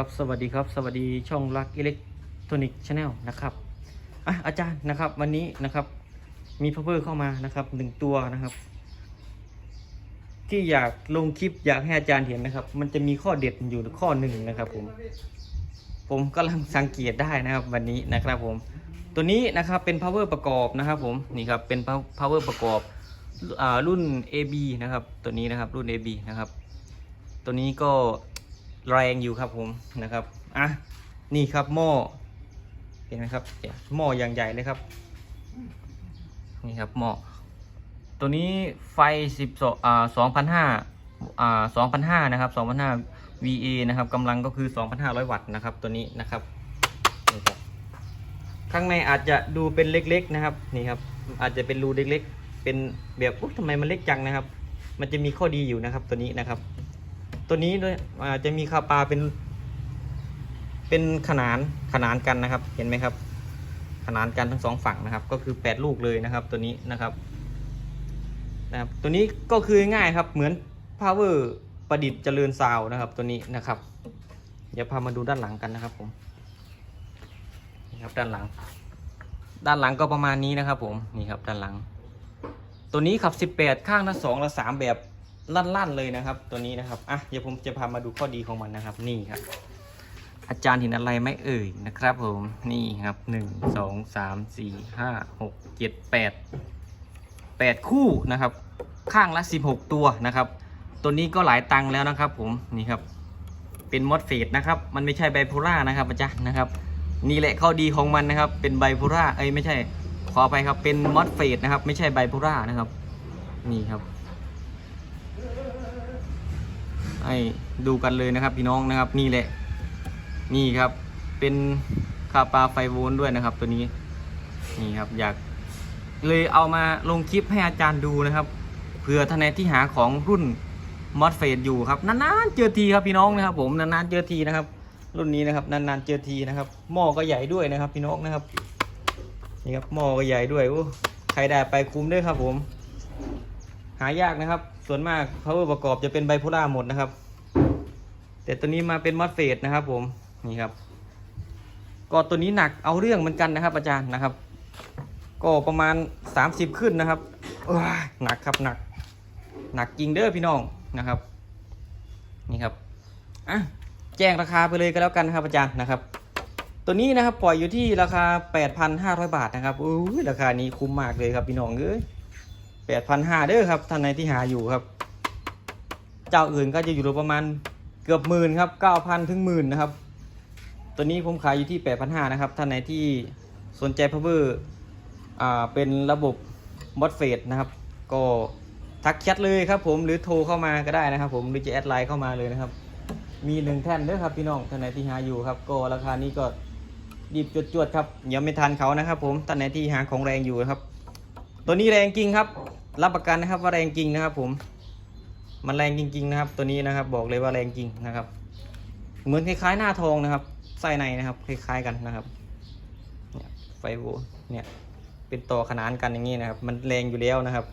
ครับสวัสดีครับ สวัสดีช่องรักอิเล็กทรอนิกส์ชาแนลนะครับอะอาจารย์นะครับ วันนี้นะครับ มีพาวเวอร์เข้ามานะครับหนึ่งตัวนะครับ ที่อยากลงคลิปอยากให้อาจารย์เห็นนะครับ มันจะมีข้อเด็ดอยู่ข้อหนึ่งนะครับ ผม ผมกำลังสังเกตได้นะครับ วันนี้นะครับผม ตัวนี้นะครับเป็น power ประกอบนะครับ ผมนี่ครับเป็น power ประกอบอรุ่น AB นะครับ ตัวนี้นะครับรุ่น AB นะครับ ตัวนี้ก็ แรงอยู่ครับผมนะครับอะนี่ครับหม้อเห็นไหมครับหม้ออย่างใหญ่เลยครับนี่ครับหม้อตัวนี้ไฟสิบอ่าสองพันห้าอ่าสองพันห้านะครับสองพันห้า VA นะครับกำลังก็คือสองพันห้าร้อยวัตต์นะครับตัวนี้นะครับนี่ครับ ข้างในอาจจะดูเป็นเล็กๆนะครับนี่ครับ อาจจะเป็นรูเล็กๆ เป็นแบบอุ๊ยทำไมมันเล็กจังนะครับ มันจะมีข้อดีอยู่นะครับตัวนี้นะครับ ตัวนี้ด้วยจะมีคาปาเป็น เป็นขนานขนานกันนะครับ เห็นไหมครับ ขนานกันทั้งสองฝั่งนะครับ ก็คือแปดลูกเลยนะครับ ตัวนี้นะครับนะครับ ตัวนี้ก็คือง่ายครับเหมือน power ประดิษฐ์เจริญซาวน์นะครับ ตัวนี้นะครับเดี๋ยวพามาดูด้านหลังกันนะครับผมนี่ครับด้านหลัง ด้านหลังก็ประมาณนี้นะครับ ผมนี่ครับด้านหลัง ตัวนี้ขับ 18 ข้างละ2ละ3แบบ ลั่นๆเลยนะครับ ตัวนี้นะครับอะเดี๋ยวผมจะพามาดูข้อดีของมันนะครับ นี่ครับ อาจารย์เห็นอะไรไหมเอ่ยนะครับ ผมนี่ครับ1 2 3 4 5 6 7 8 8คู่นะครับ ข้างละ16ตัวนะครับ ตัวนี้ก็หลายตังแล้วนะครับ ผมนี่ครับ เป็นมอสเฟตนะครับ มันไม่ใช่ไบโพล่านะครับอาจารย์นะครับ นี่แหละข้อดีของมันนะครับ เป็นไบโพล่าเอ้ยไม่ใช่ขอไปครับเป็นมอสเฟตนะครับ ไม่ใช่ไบโพล่านะครับ นี่ครับ ให้ดูกันเลยนะครับ พี่น้องนะครับนี่แหละ นี่ครับ เป็นคาปาไฟโวลด้วยนะครับ ตัวนี้นี่ครับอยากเลยเอามาลงคลิปให้อาจารย์ดูนะครับเผื่อท่านไหนที่หาของรุ่นมอสเฟตอยู่ครับนานๆเจอทีครับพี่น้องนะครับ ผมนานๆเจอทีนะครับ รุ่นนี้นะครับนานๆเจอทีนะครับ หม้อก็ใหญ่ด้วยนะครับ พี่น้องนะครับนี่ครับหม้อก็ใหญ่ด้วยโอ้ใครได้ไปคุ้มด้วยครับผม หายากนะครับ ส่วนมาก power ประกอบจะเป็นไบโพล่าหมดนะครับ แต่ตัวนี้มาเป็นมอสเฟตนะครับ ผมนี่ครับ ก็ตัวนี้หนักเอาเรื่องเหมือนกันนะครับ อาจารย์นะครับ ก็ประมาณ 30 ขึ้นนะครับหนักครับหนัก หนักจริงเด้อพี่น้องนะครับ นี่ครับอะแจ้งราคาไปเลยก็แล้วกันนะครับอาจารย์นะครับ ตัวนี้นะครับปล่อยอยู่ที่ราคา 8,500 บาทนะครับอุ้ราคานี้คุ้มมากเลยครับพี่น้องเอ้ย 8,500เด้อครับท่านไหนที่หาอยู่ครับ เจ้าอื่นก็จะอยู่ประมาณเกือบหมื่นครับ9,000ถึงหมื่นนะครับ ตัวนี้ผมขายอยู่ที่8,500นะครับท่านไหนที่สนใจ power อ่าเป็นระบบ m o s f e t นะครับ ก็ทักแชทเลยครับผมหรือโทรเข้ามาก็ได้นะครับ ผมหรือจะแอดไลน์เข้ามาเลยนะครับ มีหนึ่งแท่นเด้อครับพี่น้องท่านไหนที่หาอยู่ครับ ก็ราคานี้ก็ดีบจวดๆครับยังไม่ทันเขานะครับ ผมท่านไหนที่หาของแรงอยู่นะครับ ตัวนี้แรงจริงครับ รับประกันนะครับว่าแรงจริงนะครับ ผม มันแรงจริง ๆ นะครับ ตัวนี้นะครับ บอกเลยว่าแรงจริงนะครับ เหมือนคล้ายๆหน้าทองนะครับไส้ในนะครับ คล้ายๆกันนะครับเนี่ยไฟโวเนี่ย เป็นต่อขนานกันอย่างนี้นะครับ มันแรงอยู่แล้วนะครับ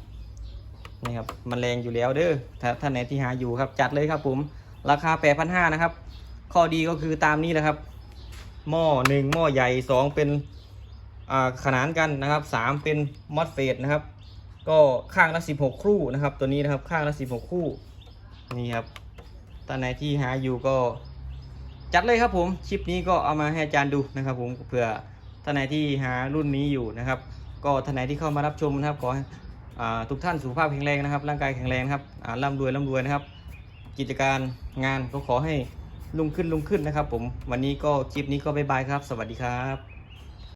นี่ครับมันแรงอยู่แล้วเด้อถ้าท่านไหนที่หาอยู่ครับ จัดเลยครับ ผม ราคาแปดพันห้านะครับ ข้อดีก็คือตามนี้แหละครับ หม้อหนึ่งหม้อใหญ่สองเป็น ขนานกันนะครับสามเป็นมอสเฟตนะครับ ก็ข้างละสิบหกคู่นะครับ ตัวนี้นะครับข้างละสิบหกคู่นี่ครับท่านไหนที่หาอยู่ก็จัดเลยครับผมคลิปนี้ก็เอามาให้อาจารย์ดูนะครับ ผมเผื่อท่านไหนที่หารุ่นนี้อยู่นะครับ ก็ท่านไหนที่เข้ามารับชมนะครับขออทุกท่านสุขภาพแข็งแรงนะครับ ร่างกายแข็งแรงครับร่ำรวยร่ำรวยนะครับ กิจการงานก็ขอให้ลุงขึ้นลุงขึ้นนะครับ ผมวันนี้ก็คลิปนี้ก็บ๊ายบายครับ สวัสดีครับ